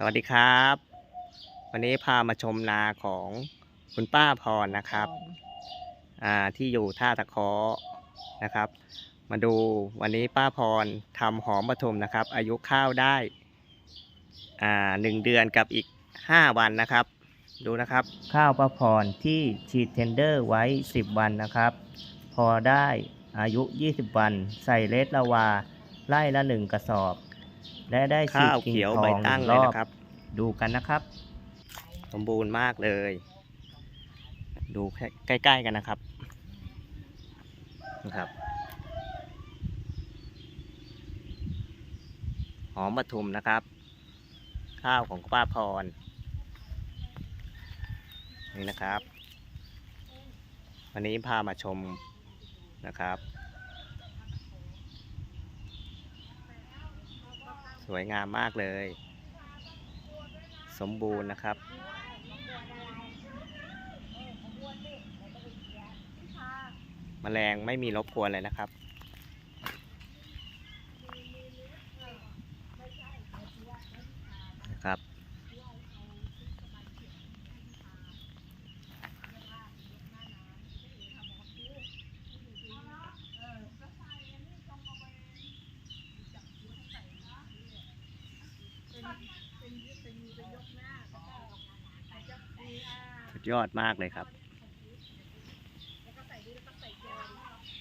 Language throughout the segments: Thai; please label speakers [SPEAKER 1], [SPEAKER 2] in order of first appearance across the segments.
[SPEAKER 1] สวัสดีครับ วันนี้พามาชมนาของคุณป้าพรนะครับอ่าที่อยู่ท่าตะเคาะนะครับ มาดูวันนี้ป้าพรทำหอมปทุมนะครับ อายุข้าวได้อ่าหนึ่งเดือนกับอีกห้าวันนะครับ ดูนะครับ ข้าวป้าพรที่ฉีดเทนเดอร์ไว้10วันนะครับ พอได้อายุ20วัน ใส่เลสลาวาไล่ละหนึ่งกระสอบ และได้ฉีด
[SPEAKER 2] ข้าว
[SPEAKER 1] กิ่ง
[SPEAKER 2] เขียว
[SPEAKER 1] ท
[SPEAKER 2] ใบ
[SPEAKER 1] องห
[SPEAKER 2] ตั้
[SPEAKER 1] นึ่
[SPEAKER 2] ง
[SPEAKER 1] ง
[SPEAKER 2] เล
[SPEAKER 1] ร
[SPEAKER 2] ย
[SPEAKER 1] อบ
[SPEAKER 2] นะครับ
[SPEAKER 1] ดูกันนะครับ สมบูรณ์มากเลย ดูใกล้ๆกันนะครับนะครับ หอมปทุมนะครับ ข้าวของป้าพร นี่นะครับ วันนี้พามาชมนะครับ สวยงามมากเลย สมบูรณ์นะครับ แมลงไม่มีรบกวนเลยนะครับ นะครับ สุดยอดมากเลยครับ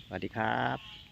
[SPEAKER 1] สวัสดีครับ